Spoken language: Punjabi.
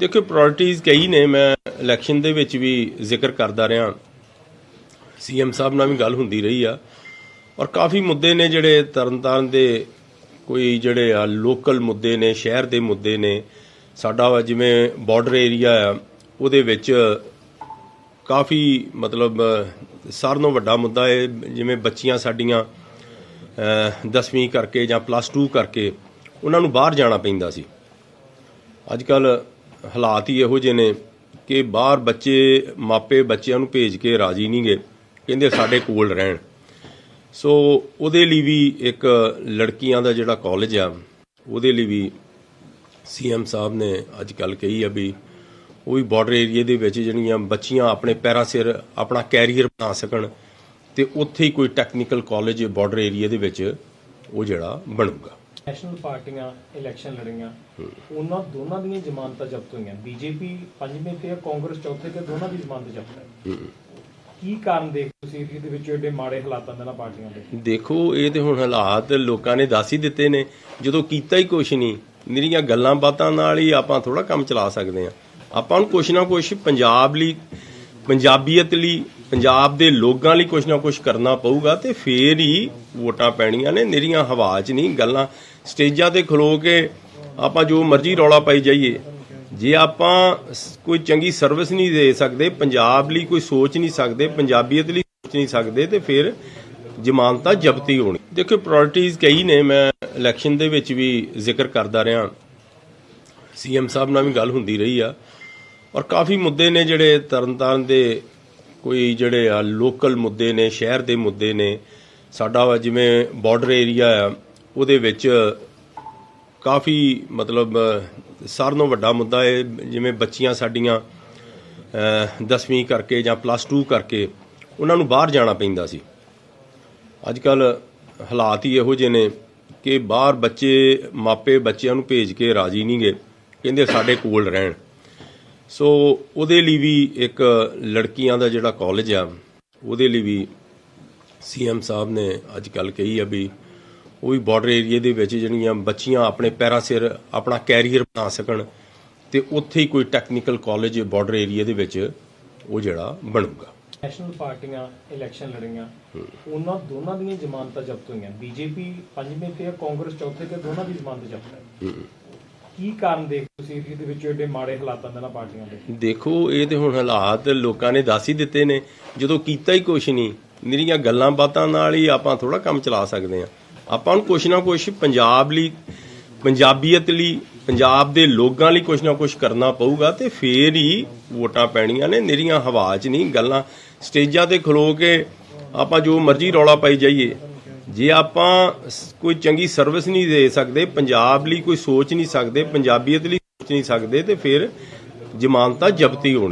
ਦੇਖੋ ਪ੍ਰਾਇੋਰਟੀਜ਼ ਕਈ ਨੇ, ਮੈਂ ਇਲੈਕਸ਼ਨ ਦੇ ਵਿੱਚ ਵੀ ਜ਼ਿਕਰ ਕਰਦਾ ਰਿਹਾ। ਸੀਐਮ ਸਾਹਿਬ ਨਾਲ ਵੀ ਗੱਲ ਹੁੰਦੀ ਰਹੀ ਆ। ਔਰ ਕਾਫੀ ਮੁੱਦੇ ਨੇ ਜਿਹੜੇ ਤਰਨਤਾਰਨ ਦੇ ਕੋਈ ਜਿਹੜੇ ਆ ਲੋਕਲ ਮੁੱਦੇ ਨੇ, ਸ਼ਹਿਰ ਦੇ ਮੁੱਦੇ ਨੇ। ਸਾਡਾ ਜਿਵੇਂ ਬਾਰਡਰ ਏਰੀਆ ਆ, ਉਹਦੇ ਵਿੱਚ ਕਾਫੀ ਮਤਲਬ, ਸਾਰਿਆਂ ਨਾਲੋਂ ਵੱਡਾ ਮੁੱਦਾ ਹੈ ਜਿਵੇਂ ਬੱਚੀਆਂ ਸਾਡੀਆਂ 10ਵੀਂ ਕਰਕੇ ਜਾਂ ਪਲੱਸ 2 ਕਰਕੇ, ਉਹਨਾਂ ਨੂੰ ਬਾਹਰ ਜਾਣਾ ਪੈਂਦਾ ਸੀ। ਅੱਜ ਕੱਲ ਹਾਲਾਤ ਹੀ ਇਹੋ ਜਿਹੇ ਨੇ ਕਿ ਬਾਹਰ ਬੱਚੇ, ਮਾਪੇ ਬੱਚਿਆਂ ਨੂੰ ਭੇਜ ਕੇ ਰਾਜੀ ਨਹੀਂਗੇ ਕਹਿੰਦੇ ਸਾਡੇ ਕੋਲ ਰਹਿਣ। ਸੋ ਉਹਦੇ ਲਈ ਵੀ ਇੱਕ ਲੜਕੀਆਂ ਦਾ ਜਿਹੜਾ ਕਾਲਜ ਆ, ਉਹਦੇ ਲਈ ਵੀ ਸੀਐਮ ਸਾਹਿਬ ਨੇ ਅੱਜ ਕੱਲ ਕਹੀ ਆ ਵੀ ਉਹ ਵੀ ਬਾਰਡਰ ਏਰੀਆ ਦੇ ਵਿੱਚ ਜਿਹੜੀਆਂ ਬੱਚੀਆਂ ਆਪਣੇ ਪੈਰਾਂ ਸਿਰ ਆਪਣਾ ਕੈਰੀਅਰ ਬਣਾ ਸਕਣ ਤੇ ਉੱਥੇ ਹੀ ਕੋਈ ਟੈਕਨੀਕਲ ਕਾਲਜ ਬਾਰਡਰ ਏਰੀਆ ਦੇ ਵਿੱਚ ਉਹ ਜਿਹੜਾ ਬਣੂਗਾ। ਨੈਸ਼ਨਲ ਪਾਰਟੀਆਂ ਇਲੈਕਸ਼ਨ ਲੜੀਆਂ ਉਹਨਾਂ ਦੋਨਾਂ ਦੀਆਂ ਜ਼ਮਾਨਤਾਂ ਜ਼ਬਤ ਹੋਈਆਂ। ਬੀਜੇਪੀ ਪੰਜਵੇਂ ਤੇ ਕਾਂਗਰਸ ਚੌਥੇ ਤੇ ਦੋਨਾਂ ਦੀ ਜ਼ਮਾਨਤ ਜ਼ਬਤ ਹੈ। ਕੀ ਕਾਰਨ ਦੇਖ ਤੁਸੀਂ ਇਹਦੇ ਵਿੱਚ ਏਡੇ ਮਾੜੇ ਹਾਲਾਤਾਂ ਦੇ ਨਾਲ ਪਾਰਟੀਆਂ ਦੇ? ਦੇਖੋ ਇਹ ਤੇ ਹੁਣ ਹਾਲਾਤ ਲੋਕਾਂ ਨੇ ਦੱਸ ਹੀ ਦਿੱਤੇ ਨੇ। ਜਦੋਂ ਕੀਤਾ ਹੀ ਕੁਛ ਨਹੀਂ ਨਿਰੀਆਂ ਗੱਲਾਂ ਬਾਤਾਂ ਨਾਲ ਹੀ ਆਪਾਂ ਥੋੜਾ ਕੰਮ ਚਲਾ ਸਕਦੇ ਆ ਆਪਾਂ ਨੂੰ ਕੁਛ ਨਾ ਕੁਛ ਪੰਜਾਬ ਲਈ ਪੰਜਾਬੀਅਤ ਲਈ ਪੰਜਾਬ ਦੇ ਲੋਕਾਂ ਲਈ ਕੁਛ ਨਾ ਕੁਛ ਕਰਨਾ ਪਊਗਾ ਤੇ ਫੇਰ ਹੀ ਵੋਟਾਂ ਪੈਣੀਆਂ ਨੇ। ਨਿਰੀਆਂ ਹਵਾ 'ਚ ਨਹੀਂ, ਗੱਲਾਂ ਸਟੇਜਾਂ ਤੇ ਖਲੋ ਕੇ ਆਪਾਂ ਜੋ ਮਰਜ਼ੀ ਰੌਲਾ ਪਾਈ ਜਾਈਏ। ਜੇ ਆਪਾਂ ਕੋਈ ਚੰਗੀ ਸਰਵਿਸ ਨਹੀਂ ਦੇ ਸਕਦੇ, ਪੰਜਾਬ ਲਈ ਕੋਈ ਸੋਚ ਨਹੀਂ ਸਕਦੇ, ਪੰਜਾਬੀਅਤ ਲਈ ਸੋਚ ਨਹੀਂ ਸਕਦੇ, ਤੇ ਫਿਰ ਜ਼ਮਾਨਤਾਂ ਜ਼ਬਤੀ ਹੋਣੀ। ਦੇਖੋ ਪ੍ਰਾਇੋਰਟੀਜ਼ ਕਈ ਨੇ, ਮੈਂ ਇਲੈਕਸ਼ਨ ਦੇ ਵਿੱਚ ਵੀ ਜ਼ਿਕਰ ਕਰਦਾ ਰਿਹਾ। ਸੀਐਮ ਸਾਹਿਬ ਨਾਲ ਵੀ ਗੱਲ ਹੁੰਦੀ ਰਹੀ ਆ। ਔਰ ਕਾਫੀ ਮੁੱਦੇ ਨੇ ਜਿਹੜੇ ਤਰਨਤਾਰਨ ਦੇ ਕੋਈ ਜਿਹੜੇ ਆ ਲੋਕਲ ਮੁੱਦੇ ਨੇ, ਸ਼ਹਿਰ ਦੇ ਮੁੱਦੇ ਨੇ, ਸਾਡਾ ਜਿਵੇਂ ਬਾਰਡਰ ਏਰੀਆ ਆ, ਉਹਦੇ ਵਿੱਚ ਕਾਫੀ ਮਤਲਬ ਸਾਰਿਆਂ ਨਾਲੋਂ ਵੱਡਾ ਮੁੱਦਾ ਹੈ ਜਿਵੇਂ ਬੱਚੀਆਂ ਸਾਡੀਆਂ 10ਵੀਂ ਕਰਕੇ ਜਾਂ ਪਲੱਸ 2 ਕਰਕੇ ਉਹਨਾਂ ਨੂੰ ਬਾਹਰ ਜਾਣਾ ਪੈਂਦਾ ਸੀ। ਅੱਜ ਕੱਲ ਹਾਲਾਤ ਹੀ ਇਹੋ ਜਿਹੇ ਨੇ ਕਿ ਬਾਹਰ ਬੱਚੇ, ਮਾਪੇ ਬੱਚਿਆਂ ਨੂੰ ਭੇਜ ਕੇ ਰਾਜੀ ਨਹੀਂ ਗਏ ਕਹਿੰਦੇ ਸਾਡੇ ਕੋਲ ਰਹਿਣ। ਸੋ ਉਹਦੇ ਲਈ ਵੀ ਇੱਕ ਲੜਕੀਆਂ ਦਾ ਜਿਹੜਾ ਕਾਲਜ ਆ ਉਹਦੇ ਲਈ ਵੀ ਸੀਐਮ ਸਾਹਿਬ ਨੇ ਅੱਜ ਕੱਲ ਕਹੀ ਆ ਵੀ ਉਹ ਵੀ ਬਾਰਡਰ ਏਰੀਆ ਦੇ ਵਿੱਚ ਜਿਹੜੀਆਂ ਬੱਚੀਆਂ ਆਪਣੇ ਪੈਰਾਂ ਸਿਰ ਆਪਣਾ ਕੈਰੀਅਰ ਬਣਾ ਸਕਣ ਤੇ ਉੱਥੇ ਹੀ ਕੋਈ ਟੈਕਨੀਕਲ ਕਾਲਜ ਬਾਰਡਰ ਏਰੀਆ ਦੇ ਵਿੱਚ ਉਹ ਜਿਹੜਾ ਬਣੂਗਾ। ਨੈਸ਼ਨਲ ਪਾਰਟੀਆਂ ਇਲੈਕਸ਼ਨ ਲੜੀਆਂ ਉਹਨਾਂ ਦੋਨਾਂ ਦੀਆਂ ਜ਼ਮਾਨਤਾਂ ਜ਼ਬਤ ਹੋਈਆਂ। ਬੀਜੇਪੀ ਪੰਜਵੇਂ ਤੇ ਕਾਂਗਰਸ ਚੌਥੇ ਤੇ ਦੋਨਾਂ ਦੀ ਜ਼ਮਾਨਤ ਜ਼ਬਤ ਹੈ। ਕੀ ਕਾਰਨ ਦੇਖ ਤੁਸੀਂ ਇਹਦੇ ਵਿੱਚ ਏਡੇ ਮਾੜੇ ਹਾਲਾਤਾਂ ਦੇ ਨਾਲ ਪਾਰਟੀਆਂ ਦੇ? ਦੇਖੋ, ਇਹ ਤੇ ਹੁਣ ਹਾਲਾਤ ਲੋਕਾਂ ਨੇ ਦੱਸ ਹੀ ਦਿੱਤੇ ਨੇ। ਜਦੋਂ ਕੀਤਾ ਹੀ ਕੁਛ ਨਹੀਂ ਨਿਰੀਆਂ ਗੱਲਾਂ ਬਾਤਾਂ ਨਾਲ ਹੀ ਆਪਾਂ ਥੋੜਾ ਕੰਮ ਚਲਾ ਸਕਦੇ ਆ ਆਪਾਂ ਨੂੰ ਕੁਛ ਨਾ ਕੁਛ ਪੰਜਾਬ ਲਈ, ਪੰਜਾਬੀਅਤ ਲਈ, ਪੰਜਾਬ ਦੇ ਲੋਕਾਂ ਲਈ ਕੁਛ ਨਾ ਕੁਛ ਕਰਨਾ ਪਊਗਾ ਤੇ ਫੇਰ ਹੀ ਵੋਟਾਂ ਪੈਣੀਆਂ ਨੇ। ਨਿਰੀਆਂ ਹਵਾ 'ਚ ਨਹੀਂ ਗੱਲਾਂ। ਸਟੇਜਾਂ ਤੇ ਖਲੋ ਕੇ ਆਪਾਂ ਜੋ ਮਰਜ਼ੀ ਰੌਲਾ ਪਾਈ ਜਾਈਏ। ਜੇ ਆਪਾਂ ਕੋਈ ਚੰਗੀ ਸਰਵਿਸ ਨਹੀਂ ਦੇ ਸਕਦੇ, ਪੰਜਾਬ ਲਈ ਕੋਈ ਸੋਚ ਨਹੀਂ ਸਕਦੇ, ਪੰਜਾਬੀਅਤ ਲਈ ਸੋਚ ਨਹੀਂ ਸਕਦੇ, ਤੇ ਫਿਰ ਜ਼ਮਾਨਤਾਂ ਜ਼ਬਤੀ ਹੋਣੀ